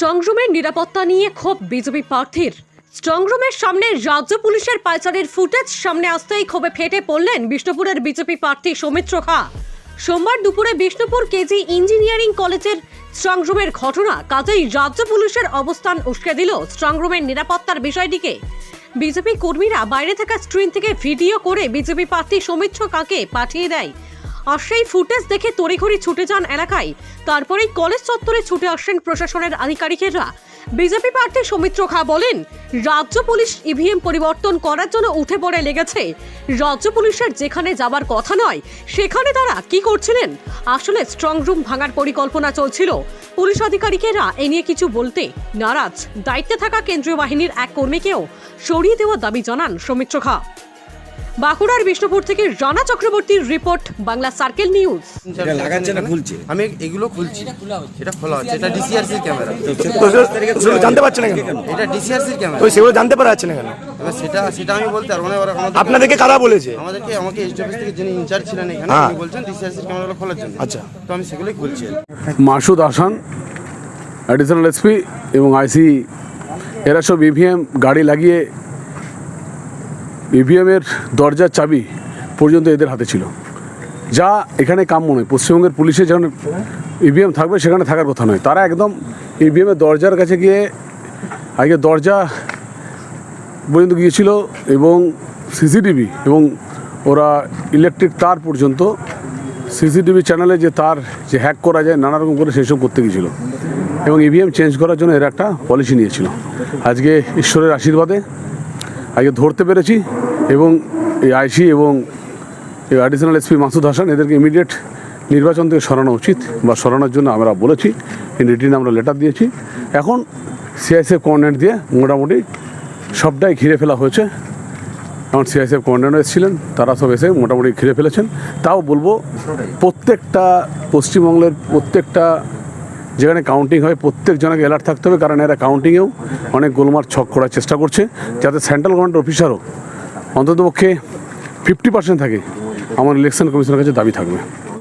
স্ট্রংরুমের নিরাপত্তা নিয়ে ক্ষোভ বিজেপি প্রার্থীর। স্ট্রংরুমের সামনে রাজ্য পুলিশের পাইচারের ফুটেজ, সামনে আসতেই ক্ষোভে ফেটে পড়লেন বিষ্ণুপুরের বিজেপি প্রার্থী সৌমিত্র খা। সোমবার দুপুরে বিষ্ণুপুর কেজি ইঞ্জিনিয়ারিং কলেজের স্ট্রংরুমের ঘটনা কাজেই রাজ্য পুলিশের অবস্থান উস্কে দিল স্ট্রংরুমের নিরাপত্তার বিষয়টিকে। বিজেপি কর্মীরা বাইরে থাকা স্ক্রিন থেকে ভিডিও করে বিজেপি প্রার্থী সৌমিত্র কাকে পাঠিয়ে দেয় আর সেই ফুটেজ দেখে তড়িঘড়ি ছুটে যান এলাকায়। তারপরেই কলেজ চত্বরে ছুটে আসেন প্রশাসনের আধিকারিকেরা। বিজেপি প্রার্থী সৌমিত্র খা বলেন, রাজ্য পুলিশ ইভিএম পরিবর্তন করার জন্য উঠে পড়ে লেগেছে। রাজ্য পুলিশের যেখানে যাবার কথা নয়, সেখানে তারা কি করছিলেন? আসলে স্ট্রং রুম ভাঙার পরিকল্পনা চলছিল। পুলিশ আধিকারিকেরা এ নিয়ে কিছু বলতে নারাজ। দায়িত্বে থাকা কেন্দ্রীয় বাহিনীর এক কর্মীকেও সরিয়ে দেওয়ার দাবি জানান সৌমিত্র খা। বাঁকুড়ার বিষ্ণুপুর থেকে রানা চক্রবর্তীর রিপোর্ট বাংলা সার্কেল নিউজ। এটা লাগাচ্ছে না খুলছে। আমি এগুলো খুলছি। এটা খোলা হচ্ছে। এটা ডিসিআরসির ক্যামেরা। সেগুলো জানতে পারছে না কেন? এটা ডিসিআরসির ক্যামেরা। তো সেগুলো জানতে পারা যাচ্ছে না কেন? এবার সেটা সেটা আমি বলতে পারব না। আমাদের আপনাদেরকে কারা বলেছে? আমাদেরকে আমাকে এইচ অফিস থেকে যিনি ইনচার্জ ছিলেন এখানে হ্যাঁ। উনি বলছেন ডিসিআরসির ক্যামেরাগুলো খোলার জন্য। আচ্ছা। তো আমি সেগুলোই খুলছি। মাসুদ আসান অ্যাডিশনাল এসপি এবং আইসি এরা সব ইভিএম গাড়ি লাগিয়ে ইভিএমের দরজার চাবি পর্যন্ত এদের হাতে ছিল। যা এখানে কাম্য নয়। পশ্চিমবঙ্গের পুলিশের যেখানে ইভিএম থাকবে, সেখানে থাকার কথা নয়। তারা একদম ইভিএমের দরজার কাছে গিয়ে আগে দরজা পর্যন্ত গিয়েছিল এবং সিসিটিভি এবং ওরা ইলেকট্রিক তার পর্যন্ত সিসিটিভি চ্যানেলে যে তার যে হ্যাক করা যায়, নানা রকম করে সেসব করতে গিয়েছিল। এবং ইভিএম চেঞ্জ করার জন্য এরা একটা পলিসি নিয়েছিল। আজকে ঈশ্বরের আশীর্বাদে আজকে ধরতে পেরেছি এবং এই আইসি এবং এই অ্যাডিশনাল এসপি মাসুদ হাসান এদেরকে ইমিডিয়েট নির্বাচন থেকে সরানো উচিত বা সরানোর জন্য আমরা বলেছি। এই রিটিন আমরা লেটার দিয়েছি। এখন সিআইসিএফ কোঅর্ডিনেট দিয়ে মোটামুটি সবটাই ঘিরে ফেলা হয়েছে। এখন সিআইসিএফ কমান্ডার এসেছিলেন, তারা সব এসে মোটামুটি ঘিরে ফেলেছেন। তাও বলব, প্রত্যেকটা পশ্চিমবঙ্গের প্রত্যেকটা যেখানে কাউন্টিং হয় প্রত্যেক জনকে অ্যালার্ট থাকতে হবে, কারণ এরা কাউন্টিংয়েও অনেক গোলমার ছক করার চেষ্টা করছে। যাতে সেন্ট্রাল গভর্নমেন্ট অফিসারও অন্ততপক্ষে ফিফটি পার্সেন্ট থাকে। আমার ইলেকশন কমিশনের কাছে দাবি থাকবে।